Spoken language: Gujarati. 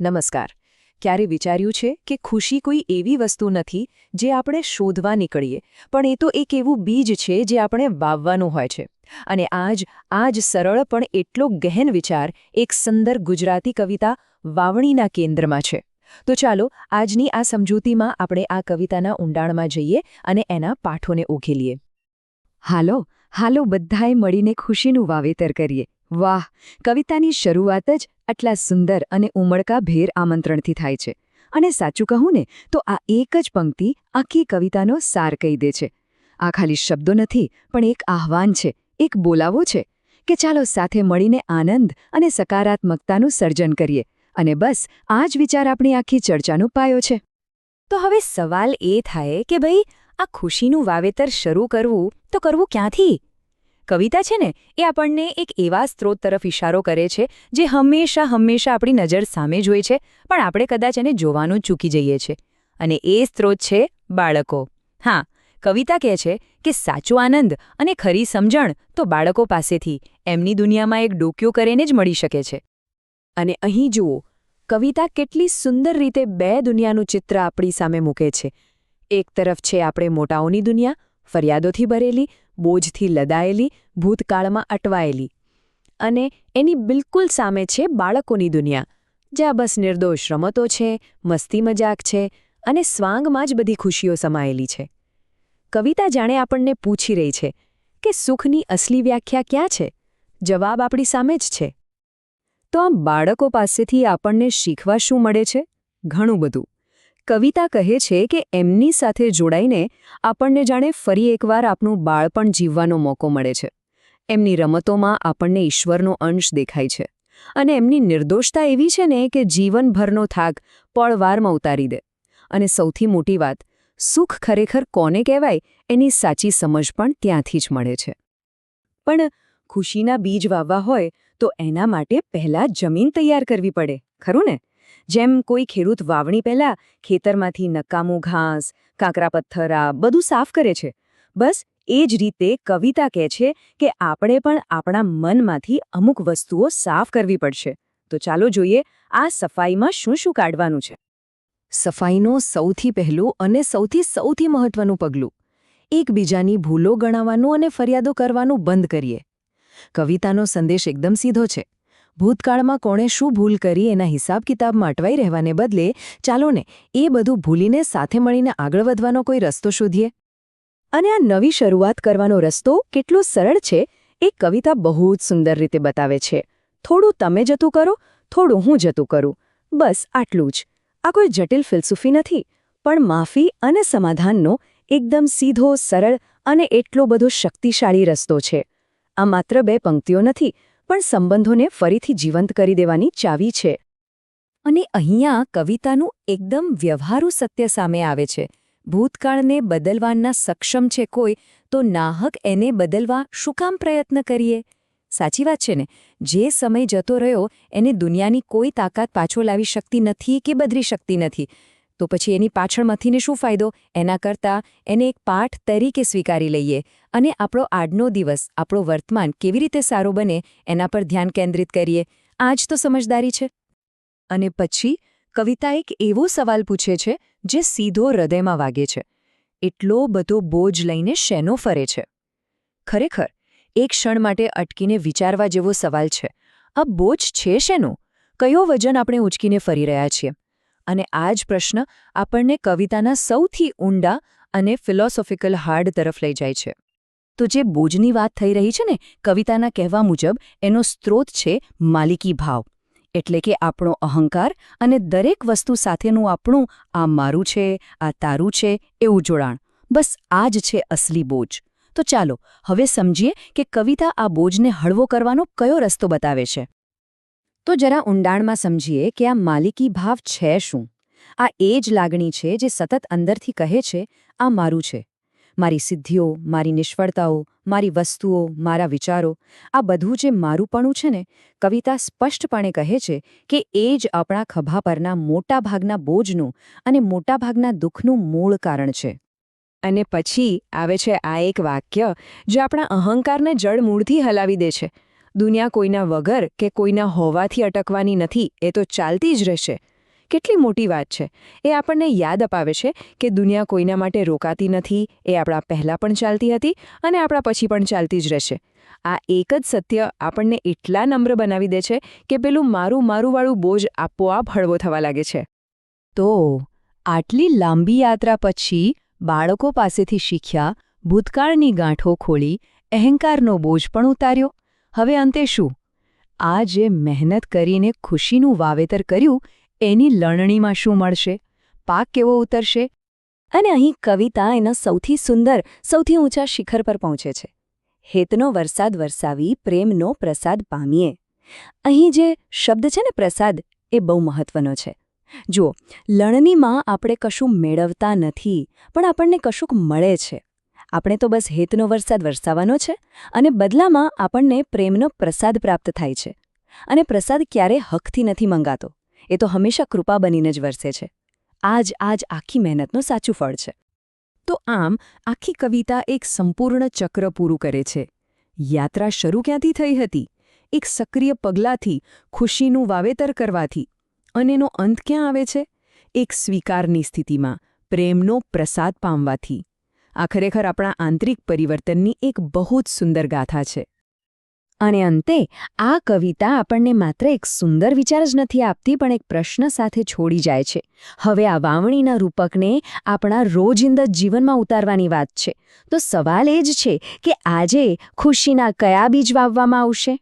નમસ્કાર. ક્યારે વિચાર્યું છે કે ખુશી કોઈ એવી વસ્તુ નથી જે આપણે શોધવા નીકળીએ, પણ એ તો એક એવું બીજ છે જે આપણે વાવવાનું હોય છે. અને આજ આજ સરળ પણ એટલો ગહેન વિચાર એક સુંદર ગુજરાતી કવિતા વાવણીના કેન્દ્રમાં છે. તો ચાલો, આજની આ સમજૂતીમાં આપણે આ કવિતાના ઊંડાણમાં જઈએ અને એના પાઠોને ઉઘેલીએ હાલો હાલો બધાએ મળીને ખુશીનું વાવેતર કરીએ. વાહ, કવિતાની શરૂઆત જ આટલા સુંદર અને ઉમળકાભેર આમંત્રણથી થાય છે. અને સાચું કહું ને, તો આ એક જ પંક્તિ આખી કવિતાનો સાર કહી દે છે. આ ખાલી શબ્દો નથી, પણ એક આહવાન છે, એક બોલાવો છે, કે ચાલો સાથે મળીને આનંદ અને સકારાત્મકતાનું સર્જન કરીએ. અને બસ, આ જ વિચાર આપણી આખી ચર્ચાનો પાયો છે. તો હવે સવાલ એ થાય કે ભાઈ, આ ખુશીનું વાવેતર શરૂ કરવું, તો કરવું ક્યાંથી? કવિતા છે ને, એ આપણને એક એવા સ્ત્રોત તરફ ઇશારો કરે છે, જે હંમેશા હંમેશા આપણી નજર સામે જ હોય છે, પણ આપણે કદાચ એને જોવાનું ચૂકી જઈએ છીએ અને એ સ્ત્રોત છે બાળકો. હા, કવિતા કહે છે કે સાચો આનંદ અને ખરી સમજણ તો બાળકો પાસેથી, એમની દુનિયામાં એક ડોક્યો કરીને જ મળી શકે છે. અને અહીં જુઓ, કવિતા કેટલી સુંદર રીતે બે દુનિયાનું ચિત્ર આપણી સામે મૂકે છે. એક તરફ છે આપણે મોટાઓની દુનિયા, ફરિયાદોથી ભરેલી બોજથી લદાયેલી, ભૂતકાળમાં અટવાયેલી. અને એની બિલકુલ સામે છે બાળકોની દુનિયા, જ્યાં બસ નિર્દોષ રમતો છે, મસ્તી મજાક છે અને સ્વાંગમાં જ બધી ખુશીઓ સમાયેલી છે. કવિતા જાણે આપણને પૂછી રહી છે કે સુખની અસલી વ્યાખ્યા ક્યાં છે? જવાબ આપણી સામે જ છે. તો આમ બાળકો પાસેથી આપણને શીખવા શું મળે છે? ઘણું બધું. કવિતા કહે છે કે એમની સાથે જોડાઈને આપણને જાણે ફરી એકવાર આપણું બાળપણ જીવવાનો મોકો મળે છે. એમની રમતોમાં આપણને ઈશ્વરનો અંશ દેખાય છે. અને એમની નિર્દોષતા એવી છે ને કે જીવનભરનો થાક પળવારમાં ઉતારી દે. અને સૌથી મોટી વાત, સુખ ખરેખર કોને કહેવાય એની સાચી સમજ પણ ત્યાંથી જ મળે છે. પણ ખુશીના બીજ વાવવા હોય તો એના માટે પહેલાં જમીન તૈયાર કરવી પડે, ખરું ને? જેમ કોઈ ખેડૂત વાવણી પહેલાં ખેતરમાંથી નકામું ઘાસ, કાંકરા પથ્થર બધું સાફ કરે છે. બસ એ જ રીતે કવિતા કહે છે કે આપણે પણ આપણા મનમાંથી અમુક વસ્તુઓ સાફ કરવી પડશે. તો ચાલો જોઈએ આ સફાઈમાં શું શું કાઢવાનું છે. સફાઈનો સૌથી પહેલું અને સૌથી સૌથી મહત્વનું પગલું. એકબીજાની ભૂલો ગણાવવાનું અને ફરિયાદો કરવાનું બંધ કરીએ. કવિતાનો સંદેશ એકદમ સીધો છે. ભૂતકાળમાં કોણે શું ભૂલ કરી એના હિસાબ કિતાબમાં અટવાઈ રહેવાને બદલે, ચાલો ને એ બધું ભૂલીને સાથે મળીને આગળ વધવાનો કોઈ રસ્તો શોધીએ. અને આ નવી શરૂઆત કરવાનો રસ્તો કેટલો સરળ છે, એ કવિતા બહુ જ સુંદર રીતે બતાવે છે. થોડું તમે જતું કરો, થોડું હું જતું કરું. બસ આટલું જ. આ કોઈ જટિલ ફિલસૂફી નથી, પણ માફી અને સમાધાનનો એકદમ સીધો, સરળ અને એટલો બધો શક્તિશાળી રસ્તો છે. આ માત્ર બે પંક્તિઓ નથી પણ સંબંધોને ફરીથી જીવંત કરી દેવાની ચાવી છે. અને અહીંયા કવિતાનું એકદમ વ્યવહારુ સત્ય સામે આવે છે. ભૂતકાળને બદલવાના સક્ષમ છે કોઈ, તો નાહક એને બદલવા શું કામ પ્રયત્ન કરીએ? સાચી વાત છે ને? જે સમય જતો રહ્યો, એને દુનિયાની કોઈ તાકાત પાછો લાવી શકતી નથી કે બદલી શકતી નથી. તો પછી એની પાછળમાંથીને શું ફાયદો? એના કરતાં એને એક પાઠ તરીકે સ્વીકારી લઈએ. અને આપણો આજનો દિવસ, આપણો વર્તમાન કેવી રીતે સારો બને એના પર ધ્યાન કેન્દ્રિત કરીએ. આ જ તો સમજદારી છે. અને પછી કવિતા એક એવો સવાલ પૂછે છે, જે સીધો હૃદયમાં વાગે છે. એટલો બધો બોજ લઈને શેનો ફરે છે? ખરેખર, એક ક્ષણ માટે અટકીને વિચારવા જેવો સવાલ છે. આ બોજ છે શેનો? કયો વજન આપણે ઉંચકીને ફરી રહ્યા છીએ? અને આ જ પ્રશ્ન આપણને કવિતાના સૌથી ઊંડા અને ફિલોસોફિકલ હાર્ડ તરફ લઈ જાય છે. તો જે બોજની વાત થઈ રહી છે ને, કવિતાના કહેવા મુજબ, એનો સ્ત્રોત છે માલિકી ભાવ. એટલે કે આપણો અહંકાર અને દરેક વસ્તુ સાથેનું આપણું આ મારું છે, આ તારું છે, એવું જોડાણ. બસ આ જ છે અસલી બોજ. તો ચાલો, હવે સમજીએ કે કવિતા આ બોજને હળવો કરવાનો કયો રસ્તો બતાવે છે. તો જરા ઊંડાણમાં સમજીએ કે આ માલિકી ભાવ છે શું? આ એ જ લાગણી છે જે સતત અંદરથી કહે છે, આ મારું છે. મારી સિદ્ધિઓ, મારી નિષ્ફળતાઓ, મારી વસ્તુઓ, મારા વિચારો, આ બધું જે મારુંપણું છે ને, કવિતા સ્પષ્ટપણે કહે છે કે એ જ આપણા ખભા પરના મોટાભાગના બોજનું અને મોટાભાગના દુઃખનું મૂળ કારણ છે. અને પછી આવે છે આ એક વાક્ય, જે આપણા અહંકારને જડમૂળથી હલાવી દે છે. દુનિયા કોઈના વગર કે કોઈના હોવાથી અટકવાની નથી, એ તો ચાલતી જ રહેશે. કેટલી મોટી વાત છે. એ આપણને યાદ અપાવે છે કે દુનિયા કોઈના માટે રોકાતી નથી, એ આપણા પહેલાં પણ ચાલતી હતી અને આપણા પછી પણ ચાલતી જ રહેશે. આ એક જ સત્ય આપણને એટલા નમ્ર બનાવી દે છે કે પેલું મારું મારુંવાળું બોજ આપોઆપ હળવો થવા લાગે છે. તો, આટલી લાંબી યાત્રા પછી બાળકો પાસેથી શીખ્યા, ભૂતકાળની ગાંઠો ખોલી અહંકારનો બોજ પણ ઉતાર્યો? હવે અંતે શું? આ જે મહેનત કરીને ખુશીનું વાવેતર કર્યું, એની લણણીમાં શું મળશે? પાક કેવો ઉતરશે? અને અહીં કવિતા એના સૌથી સુંદર, સૌથી ઊંચા શિખર પર પહોંચે છે. હેતનો વરસાદ વરસાવી, પ્રેમનો પ્રસાદ પામીએ. અહીં જે શબ્દ છે ને પ્રસાદ, એ બહુ મહત્વનો છે. જુઓ, લણણીમાં આપણે કશું મેળવતા નથી, પણ આપણને કશુંક મળે છે. આપણે તો બસ હેતનો વરસાદ વરસાવવાનો છે અને બદલામાં આપણને પ્રેમનો પ્રસાદ પ્રાપ્ત થાય છે. અને પ્રસાદ ક્યારે હકથી નથી મંગાતો. એ તો હંમેશા કૃપા બનીને જ વરસે છે. આજ આજ આખી મહેનતનું સાચું ફળ છે. તો આમ આખી કવિતા એક સંપૂર્ણ ચક્ર પૂરું કરે છે. યાત્રા શરૂ ક્યાંથી થઈ હતી? એક સક્રિય પગલાંથી, ખુશીનું વાવેતર કરવાથી. અને એનો અંત ક્યાં આવે છે? એક સ્વીકારની સ્થિતિમાં, પ્રેમનો પ્રસાદ પામવાથી. આ ખરેખર આપણા આંતરિક પરિવર્તનની એક બહુ જ સુંદર ગાથા છે. અને અંતે, આ કવિતા આપણને માત્ર એક સુંદર વિચાર જ નથી આપતી, પણ એક પ્રશ્ન સાથે છોડી જાય છે. હવે આ વાવણીના રૂપકને આપણા રોજિંદા જીવનમાં ઉતારવાની વાત છે. તો સવાલ એ જ છે કે આજે ખુશીના કયા બીજ વાવવામાં આવશે?